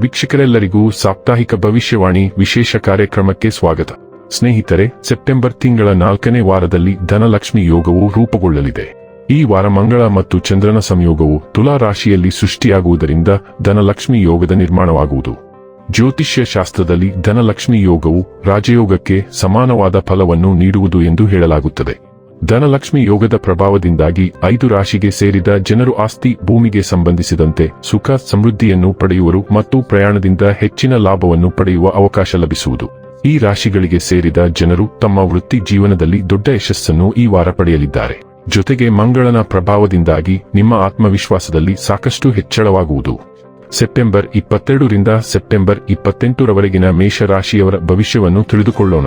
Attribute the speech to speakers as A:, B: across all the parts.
A: ವೀಕ್ಷಕರೆಲ್ಲರಿಗೂ ಸಾಪ್ತಾಹಿಕ ಭವಿಷ್ಯವಾಣಿ ವಿಶೇಷ ಕಾರ್ಯಕ್ರಮಕ್ಕೆ ಸ್ವಾಗತ. ಸ್ನೇಹಿತರೆ, ಸೆಪ್ಟೆಂಬರ್ ತಿಂಗಳ ನಾಲ್ಕನೇ ವಾರದಲ್ಲಿ ಧನಲಕ್ಷ್ಮಿ ಯೋಗವು ರೂಪುಗೊಳ್ಳಲಿದೆ. ಈ ವಾರ ಮಂಗಳ ಮತ್ತು ಚಂದ್ರನ ಸಂಯೋಗವು ತುಲಾ ರಾಶಿಯಲ್ಲಿ ಸೃಷ್ಟಿಯಾಗುವುದರಿಂದ ಧನಲಕ್ಷ್ಮಿ ಯೋಗದ ನಿರ್ಮಾಣವಾಗುವುದು. ಜ್ಯೋತಿಷ್ಯ ಶಾಸ್ತ್ರದಲ್ಲಿ ಧನಲಕ್ಷ್ಮಿ ಯೋಗವು ರಾಜಯೋಗಕ್ಕೆ ಸಮಾನವಾದ ಫಲವನ್ನು ನೀಡುವುದು ಎಂದು ಹೇಳಲಾಗುತ್ತದೆ. ಧನಲಕ್ಷ್ಮಿ ಯೋಗದ ಪ್ರಭಾವದಿಂದಾಗಿ ಐದು ರಾಶಿಗೆ ಸೇರಿದ ಜನರು ಆಸ್ತಿ ಭೂಮಿಗೆ ಸಂಬಂಧಿಸಿದಂತೆ ಸುಖ, ಸಮೃದ್ಧಿಯನ್ನು ಪಡೆಯುವರು ಮತ್ತು ಪ್ರಯಾಣದಿಂದ ಹೆಚ್ಚಿನ ಲಾಭವನ್ನು ಪಡೆಯುವ ಅವಕಾಶ ಲಭಿಸುವುದು. ಈ ರಾಶಿಗಳಿಗೆ ಸೇರಿದ ಜನರು ತಮ್ಮ ವೃತ್ತಿ ಜೀವನದಲ್ಲಿ ದೊಡ್ಡ ಯಶಸ್ಸನ್ನು ಈ ವಾರ ಪಡೆಯಲಿದ್ದಾರೆ. ಜೊತೆಗೆ ಮಂಗಳನ ಪ್ರಭಾವದಿಂದಾಗಿ ನಿಮ್ಮ ಆತ್ಮವಿಶ್ವಾಸದಲ್ಲಿ ಸಾಕಷ್ಟು ಹೆಚ್ಚಳವಾಗುವುದು. ಸೆಪ್ಟೆಂಬರ್ ಇಪ್ಪತ್ತೆರಡರಿಂದ ಸೆಪ್ಟೆಂಬರ್ ಇಪ್ಪತ್ತೆಂಟರವರೆಗಿನ ಮೇಷರಾಶಿಯವರ ಭವಿಷ್ಯವನ್ನು ತಿಳಿದುಕೊಳ್ಳೋಣ.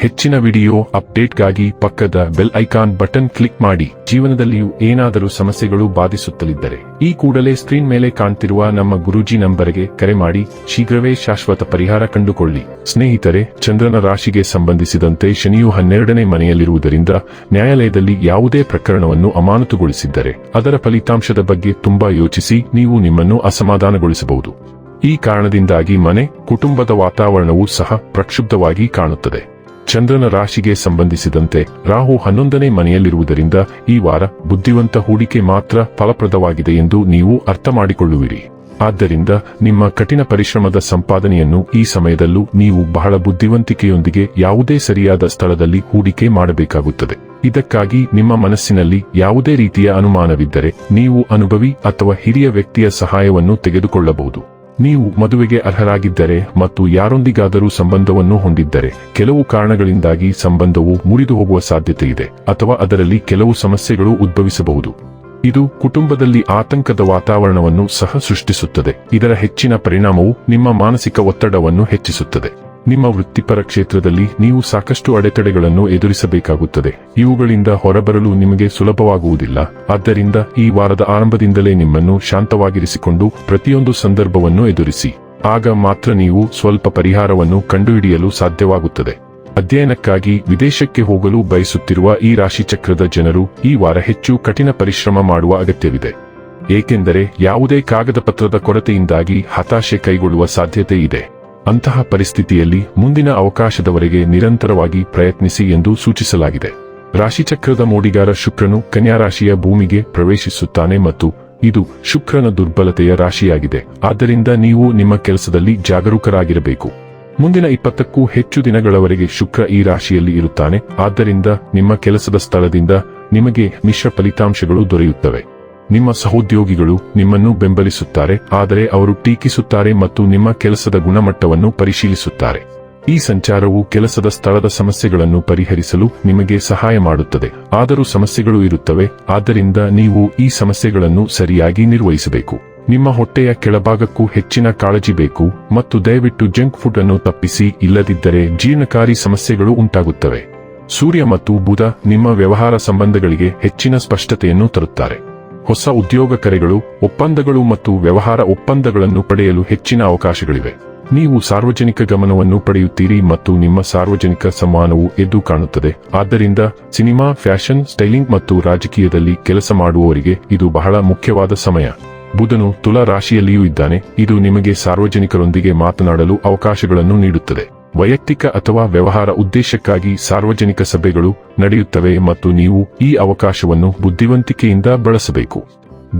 A: ಹೆಚ್ಚಿನ ವಿಡಿಯೋ ಅಪ್ಡೇಟ್ಗಾಗಿ ಪಕ್ಕದ ಬೆಲ್ ಐಕಾನ್ ಬಟನ್ ಕ್ಲಿಕ್ ಮಾಡಿ. ಜೀವನದಲ್ಲಿಯೂ ಏನಾದರೂ ಸಮಸ್ಯೆಗಳು ಬಾಧಿಸುತ್ತಲಿದ್ದರೆ ಈ ಕೂಡಲೇ ಸ್ಕ್ರೀನ್ ಮೇಲೆ ಕಾಣ್ತಿರುವ ನಮ್ಮ ಗುರೂಜಿ ನಂಬರ್ಗೆ ಕರೆ ಮಾಡಿ. ಶೀಘ್ರವೇ ಶಾಶ್ವತ ಪರಿಹಾರ ಕಂಡುಕೊಳ್ಳಿ. ಸ್ನೇಹಿತರೆ, ಚಂದ್ರನ ರಾಶಿಗೆ ಸಂಬಂಧಿಸಿದಂತೆ ಶನಿಯು ಹನ್ನೆರಡನೇ ಮನೆಯಲ್ಲಿರುವುದರಿಂದ ನ್ಯಾಯಾಲಯದಲ್ಲಿ ಯಾವುದೇ ಪ್ರಕರಣವನ್ನು ಅಮಾನತುಗೊಳಿಸಿದ್ದರೆ ಅದರ ಫಲಿತಾಂಶದ ಬಗ್ಗೆ ತುಂಬಾ ಯೋಚಿಸಿ ನೀವು ನಿಮ್ಮನ್ನು ಅಸಮಾಧಾನಗೊಳಿಸಬಹುದು. ಈ ಕಾರಣದಿಂದಾಗಿ ಮನೆ, ಕುಟುಂಬದ ವಾತಾವರಣವು ಸಹ ಪ್ರಕ್ಷುಬ್ಧವಾಗಿ ಕಾಣುತ್ತದೆ. ಚಂದ್ರನ ರಾಶಿಗೆ ಸಂಬಂಧಿಸಿದಂತೆ ರಾಹು ಹನ್ನೊಂದನೇ ಮನೆಯಲ್ಲಿರುವುದರಿಂದ ಈ ವಾರ ಬುದ್ಧಿವಂತ ಹೂಡಿಕೆ ಮಾತ್ರ ಫಲಪ್ರದವಾಗಿದೆ ಎಂದು ನೀವು ಅರ್ಥ ಮಾಡಿಕೊಳ್ಳುವಿರಿ ಆದ್ದರಿಂದ ನಿಮ್ಮ ಕಠಿಣ ಪರಿಶ್ರಮದ ಸಂಪಾದನೆಯನ್ನು ಈ ಸಮಯದಲ್ಲೂ ನೀವು ಬಹಳ ಬುದ್ಧಿವಂತಿಕೆಯೊಂದಿಗೆ ಯಾವುದೇ ಸರಿಯಾದ ಸ್ಥಳದಲ್ಲಿ ಹೂಡಿಕೆ ಮಾಡಬೇಕಾಗುತ್ತದೆ. ಇದಕ್ಕಾಗಿ ನಿಮ್ಮ ಮನಸ್ಸಿನಲ್ಲಿ ಯಾವುದೇ ರೀತಿಯ ಅನುಮಾನವಿದ್ದರೆ ನೀವು ಅನುಭವಿ ಅಥವಾ ಹಿರಿಯ ವ್ಯಕ್ತಿಯ ಸಹಾಯವನ್ನು ತೆಗೆದುಕೊಳ್ಳಬಹುದು. ನೀವು ಮದುವೆಗೆ ಅರ್ಹರಾಗಿದ್ದರೆ ಮತ್ತು ಯಾರೊಂದಿಗಾದರೂ ಸಂಬಂಧವನ್ನು ಹೊಂದಿದ್ದರೆ ಕೆಲವು ಕಾರಣಗಳಿಂದಾಗಿ ಸಂಬಂಧವು ಮುರಿದು ಹೋಗುವ ಸಾಧ್ಯತೆ ಇದೆ ಅಥವಾ ಅದರಲ್ಲಿ ಕೆಲವು ಸಮಸ್ಯೆಗಳು ಉದ್ಭವಿಸಬಹುದು. ಇದು ಕುಟುಂಬದಲ್ಲಿ ಆತಂಕದ ವಾತಾವರಣವನ್ನು ಸಹ ಸೃಷ್ಟಿಸುತ್ತದೆ. ಇದರ ಹೆಚ್ಚಿನ ಪರಿಣಾಮವು ನಿಮ್ಮ ಮಾನಸಿಕ ಒತ್ತಡವನ್ನು ಹೆಚ್ಚಿಸುತ್ತದೆ. ನಿಮ್ಮ ವೃತ್ತಿಪರ ಕ್ಷೇತ್ರದಲ್ಲಿ ನೀವು ಸಾಕಷ್ಟು ಅಡೆತಡೆಗಳನ್ನು ಎದುರಿಸಬೇಕಾಗುತ್ತದೆ. ಇವುಗಳಿಂದ ಹೊರಬರಲು ನಿಮಗೆ ಸುಲಭವಾಗುವುದಿಲ್ಲ. ಆದ್ದರಿಂದ ಈ ವಾರದ ಆರಂಭದಿಂದಲೇ ನಿಮ್ಮನ್ನು ಶಾಂತವಾಗಿರಿಸಿಕೊಂಡು ಪ್ರತಿಯೊಂದು ಸಂದರ್ಭವನ್ನು ಎದುರಿಸಿ. ಆಗ ಮಾತ್ರ ನೀವು ಸ್ವಲ್ಪ ಪರಿಹಾರವನ್ನು ಕಂಡುಹಿಡಿಯಲು ಸಾಧ್ಯವಾಗುತ್ತದೆ. ಅಧ್ಯಯನಕ್ಕಾಗಿ ವಿದೇಶಕ್ಕೆ ಹೋಗಲು ಬಯಸುತ್ತಿರುವ ಈ ರಾಶಿಚಕ್ರದ ಜನರು ಈ ವಾರ ಹೆಚ್ಚು ಕಠಿಣ ಪರಿಶ್ರಮ ಮಾಡುವ ಅಗತ್ಯವಿದೆ. ಏಕೆಂದರೆ ಯಾವುದೇ ಕಾಗದ ಪತ್ರದ ಕೊರತೆಯಿಂದಾಗಿ ಹತಾಶೆ ಕೈಗೊಳ್ಳುವ ಸಾಧ್ಯತೆ ಇದೆ ಅಂತಹ ಪರಿಸ್ಥಿತಿಯಲ್ಲಿ ಮುಂದಿನ ಅವಕಾಶದವರೆಗೆ ನಿರಂತರವಾಗಿ ಪ್ರಯತ್ನಿಸಿ ಎಂದು ಸೂಚಿಸಲಾಗಿದೆ. ರಾಶಿಚಕ್ರದ ಮೋಡಿಗಾರ ಶುಕ್ರನು ಕನ್ಯಾ ರಾಶಿಯ ಭೂಮಿಗೆ ಪ್ರವೇಶಿಸುತ್ತಾನೆ ಮತ್ತು ಇದು ಶುಕ್ರನ ದುರ್ಬಲತೆಯ ರಾಶಿಯಾಗಿದೆ. ಆದ್ದರಿಂದ ನೀವು ನಿಮ್ಮ ಕೆಲಸದಲ್ಲಿ ಜಾಗರೂಕರಾಗಿರಬೇಕು. ಮುಂದಿನ ಇಪ್ಪತ್ತಕ್ಕೂ ಹೆಚ್ಚು ದಿನಗಳವರೆಗೆ ಶುಕ್ರ ಈ ರಾಶಿಯಲ್ಲಿ ಇರುತ್ತಾನೆ. ಆದ್ದರಿಂದ ನಿಮ್ಮ ಕೆಲಸದ ಸ್ಥಳದಿಂದ ನಿಮಗೆ ಮಿಶ್ರ ಫಲಿತಾಂಶಗಳು ದೊರೆಯುತ್ತವೆ. ನಿಮ್ಮ ಸಹೋದ್ಯೋಗಿಗಳು ನಿಮ್ಮನ್ನು ಬೆಂಬಲಿಸುತ್ತಾರೆ, ಆದರೆ ಅವರು ಟೀಕಿಸುತ್ತಾರೆ ಮತ್ತು ನಿಮ್ಮ ಕೆಲಸದ ಗುಣಮಟ್ಟವನ್ನು ಪರಿಶೀಲಿಸುತ್ತಾರೆ. ಈ ಸಂಚಾರವು ಕೆಲಸದ ಸ್ಥಳದ ಸಮಸ್ಯೆಗಳನ್ನು ಪರಿಹರಿಸಲು ನಿಮಗೆ ಸಹಾಯ ಮಾಡುತ್ತದೆ. ಆದರೂ ಸಮಸ್ಯೆಗಳು ಇರುತ್ತವೆ, ಆದ್ದರಿಂದ ನೀವು ಈ ಸಮಸ್ಯೆಗಳನ್ನು ಸರಿಯಾಗಿ ನಿರ್ವಹಿಸಬೇಕು. ನಿಮ್ಮ ಹೊಟ್ಟೆಯ ಕೆಳಭಾಗಕ್ಕೂ ಹೆಚ್ಚಿನ ಕಾಳಜಿ ಬೇಕು, ಮತ್ತು ದಯವಿಟ್ಟು ಜಂಕ್ ಫುಡ್ ಅನ್ನು ತಪ್ಪಿಸಿ, ಇಲ್ಲದಿದ್ದರೆ ಜೀರ್ಣಕಾರಿ ಸಮಸ್ಯೆಗಳು ಉಂಟಾಗುತ್ತವೆ. ಸೂರ್ಯ ಮತ್ತು ಬುಧ ನಿಮ್ಮ ವ್ಯವಹಾರ ಸಂಬಂಧಗಳಿಗೆ ಹೆಚ್ಚಿನ ಸ್ಪಷ್ಟತೆಯನ್ನು ತರುತ್ತಾರೆ. ಹೊಸ ಉದ್ಯೋಗ ಕರೆಗಳು, ಒಪ್ಪಂದಗಳು ಮತ್ತು ವ್ಯವಹಾರ ಒಪ್ಪಂದಗಳನ್ನು ಪಡೆಯಲು ಹೆಚ್ಚಿನ ಅವಕಾಶಗಳಿವೆ. ನೀವು ಸಾರ್ವಜನಿಕ ಗಮನವನ್ನು ಪಡೆಯುತ್ತೀರಿ ಮತ್ತು ನಿಮ್ಮ ಸಾರ್ವಜನಿಕ ಸಂವಹನವು ಎದ್ದು ಕಾಣುತ್ತದೆ. ಆದ್ದರಿಂದ ಸಿನಿಮಾ, ಫ್ಯಾಷನ್, ಸ್ಟೈಲಿಂಗ್ ಮತ್ತು ರಾಜಕೀಯದಲ್ಲಿ ಕೆಲಸ ಮಾಡುವವರಿಗೆ ಇದು ಬಹಳ ಮುಖ್ಯವಾದ ಸಮಯ. ಬುಧನು ತುಲಾ ರಾಶಿಯಲ್ಲಿಯೂ ಇದ್ದಾನೆ. ಇದು ನಿಮಗೆ ಸಾರ್ವಜನಿಕರೊಂದಿಗೆ ಮಾತನಾಡಲು ಅವಕಾಶಗಳನ್ನು ನೀಡುತ್ತದೆ. ವೈಯಕ್ತಿಕ ಅಥವಾ ವ್ಯವಹಾರ ಉದ್ದೇಶಕ್ಕಾಗಿ ಸಾರ್ವಜನಿಕ ಸಭೆಗಳು ನಡೆಯುತ್ತವೆ ಮತ್ತು ನೀವು ಈ ಅವಕಾಶವನ್ನು ಬುದ್ಧಿವಂತಿಕೆಯಿಂದ ಬಳಸಬೇಕು.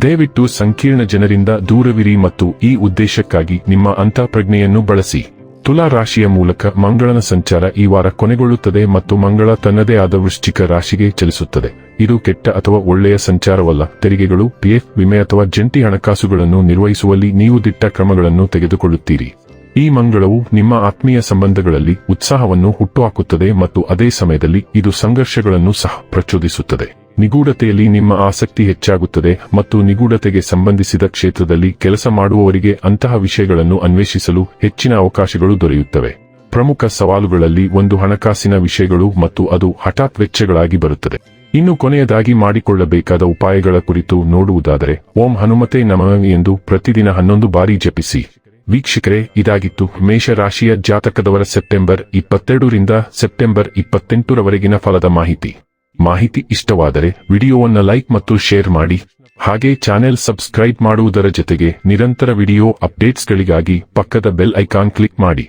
A: ದಯವಿಟ್ಟು ಸಂಕೀರ್ಣ ಜನರಿಂದ ದೂರವಿರಿ ಮತ್ತು ಈ ಉದ್ದೇಶಕ್ಕಾಗಿ ನಿಮ್ಮ ಅಂತಃಪ್ರಜ್ಞೆಯನ್ನು ಬಳಸಿ. ತುಲಾ ರಾಶಿಯ ಮೂಲಕ ಮಂಗಳನ ಸಂಚಾರ ಈ ವಾರ ಕೊನೆಗೊಳ್ಳುತ್ತದೆ ಮತ್ತು ಮಂಗಳ ತನ್ನದೇ ಆದ ವೃಶ್ಚಿಕ ರಾಶಿಗೆ ಚಲಿಸುತ್ತದೆ. ಇದು ಕೆಟ್ಟ ಅಥವಾ ಒಳ್ಳೆಯ ಸಂಚಾರವಲ್ಲ. ತೆರಿಗೆಗಳು, ಪಿಎಫ್, ವಿಮೆ ಅಥವಾ ಜಂಟಿ ಹಣಕಾಸುಗಳನ್ನು ನಿರ್ವಹಿಸುವಲ್ಲಿ ನೀವು ದಿಟ್ಟ ಕ್ರಮಗಳನ್ನು ತೆಗೆದುಕೊಳ್ಳುತ್ತೀರಿ. ಈ ಮಂಗಳವು ನಿಮ್ಮ ಆತ್ಮೀಯ ಸಂಬಂಧಗಳಲ್ಲಿ ಉತ್ಸಾಹವನ್ನು ಹುಟ್ಟುಹಾಕುತ್ತದೆ ಮತ್ತು ಅದೇ ಸಮಯದಲ್ಲಿ ಇದು ಸಂಘರ್ಷಗಳನ್ನು ಸಹ ಪ್ರಚೋದಿಸುತ್ತದೆ. ನಿಗೂಢತೆಯಲ್ಲಿ ನಿಮ್ಮ ಆಸಕ್ತಿ ಹೆಚ್ಚಾಗುತ್ತದೆ ಮತ್ತು ನಿಗೂಢತೆಗೆ ಸಂಬಂಧಿಸಿದ ಕ್ಷೇತ್ರದಲ್ಲಿ ಕೆಲಸ ಮಾಡುವವರಿಗೆ ಅಂತಹ ವಿಷಯಗಳನ್ನು ಅನ್ವೇಷಿಸಲು ಹೆಚ್ಚಿನ ಅವಕಾಶಗಳು ದೊರೆಯುತ್ತವೆ. ಪ್ರಮುಖ ಸವಾಲುಗಳಲ್ಲಿ ಒಂದು ಹಣಕಾಸಿನ ವಿಷಯಗಳು ಮತ್ತು ಅದು ಹಠಾತ್ ವೆಚ್ಚಗಳಾಗಿ ಬರುತ್ತದೆ. ಇನ್ನು ಕೊನೆಯದಾಗಿ ಮಾಡಿಕೊಳ್ಳಬೇಕಾದ ಉಪಾಯಗಳ ಕುರಿತು ನೋಡುವುದಾದರೆ, ಓಂ ಹನುಮತೆ ನಮಃ ಎಂದು ಪ್ರತಿದಿನ ಹನ್ನೊಂದು ಬಾರಿ ಜಪಿಸಿ. ವೀಕ್ಷಕರೇ, ಇದಾಗಿತ್ತು ಮೇಷರಾಶಿಯ ಜಾತಕದವರ ಸೆಪ್ಟೆಂಬರ್ ಇಪ್ಪತ್ತೆರಡರಿಂದ ಸೆಪ್ಟೆಂಬರ್ ಇಪ್ಪತ್ತೆಂಟರವರೆಗಿನ ಫಲದ ಮಾಹಿತಿ. ಮಾಹಿತಿ ಇಷ್ಟವಾದರೆ ವಿಡಿಯೋವನ್ನು ಲೈಕ್ ಮತ್ತು ಶೇರ್ ಮಾಡಿ. ಹಾಗೆ ಚಾನೆಲ್ ಸಬ್ಸ್ಕ್ರೈಬ್ ಮಾಡುವುದರ ಜೊತೆಗೆ ನಿರಂತರ ವಿಡಿಯೋ ಅಪ್ಡೇಟ್ಸ್ಗಳಿಗಾಗಿ ಪಕ್ಕದ ಬೆಲ್ ಐಕಾನ್ ಕ್ಲಿಕ್ ಮಾಡಿ.